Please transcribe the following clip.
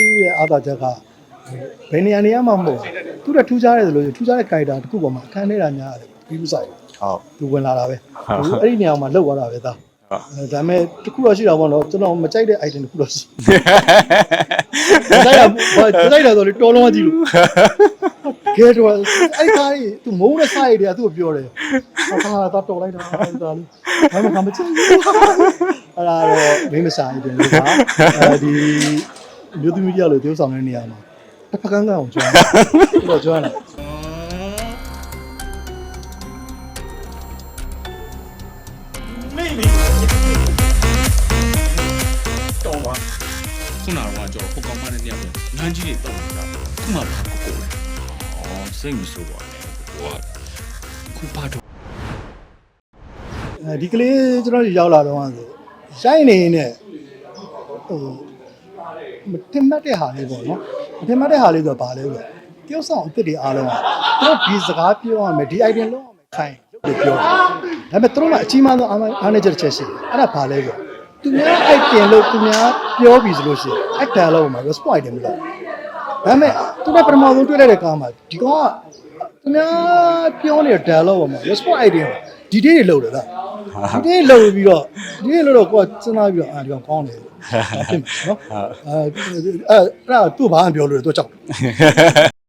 သူ့ရဲ့အားသာချက်ကဘယ်နေရာနေရာမှမဟုတ်ဘူးသူကထူးခြားတယ်ဆိုလို့ထူးခြားတဲ့ character တစ်ခုပေါ်မှာအခန်းနေတာများတယ်ပြီးဥစားတယ်ဟုတ်သူဝင်လာတာပဲသူအဲ့ဒီနေရာမှာလောက်သွားတာပဲသားအဲဒါပေမဲ့တစ်ခုတော့ရှိတာပေါ့နော်ကျွန်တော်မကြိုက်တဲ့ item တစ်ခုတော့ရှိတယ်ဘာကြိုက်တာဆိုလေတော်လုံးမကြည့်လို့ကဲတော့အဲ့ဒီကားကြီးသူမုန်းတဲ့စားရည်တွေကသူ့ကိုပြောတယ်ဟာဟာတော့တော်လိုက်တာဒါလေးဘာမှမကြိုက်ဘူးအဲ့ဒါတော့မင်းမစားရင်ဒီက အဲဒီမြို့သူမျိုးလို့ပြောဆောင်တဲ့နေရာမှာတစ်ဖက်ကန်းကန်းအောင်ကျွမ်းတယ်တော့ကျွမ်းတယ်တော်ပါခုနကတော့ကျွန်တော်ဟိုကောင်မနဲ့တယောက်ကိုငန်းကြီးတွေတောက်နေတာခုမှဘာကိုကိုလဲအော်စိတ်မဆိုးပါနဲ့ဟိုကခုပါတော့အဲဒီကလေးကျွန်တော်ရောက်လာတော့ဆိုရိုက်နေနေဟို မတင်မှတ်တဲ့ဟာလေးပေါ့နော်မတင်မှတ်တဲ့ဟာလေးဆိုတော့ဘာလဲဆိုတော့တယောက်ဆောင်အစ်စ်တွေအားလုံးကသူတို့ဒီစကားပြောရမယ်ဒီ idea လုံးအောင်ခိုင်းလို့ပြောတယ်ဒါပေမဲ့သူတို့ကအကြီးမားဆုံးအားအားနေချက်တစ်ချက်ရှိတယ်အဲ့ဒါဘာလဲဆိုတော့သူများအိုက်တင်လို့သူများပြောပြီးဆိုလို့ရှိရင်အဲ့ dialogue မှာ response တယ်မလို့ဒါပေမဲ့သူကပထမဆုံးတွေ့လိုက်တဲ့ကားမှာဒီကောင်ကသူများပြောနေတဲ့ dialogue ပေါ်မှာ response idea ဒီတေးတွေလောက်တယ်လား ဒီနေ့လှုပ်ပြီးတော့ဒီနေ့လှုပ်တော့ကိုကစဉ်းစားပြီးတော့အာဒီကောင်ကောင်းတယ်ဖြစ်မှာနော်အဲအဲ့အဲ့ဒါသူ့ဘာမှပြောလို့လေသူကြောက်တယ်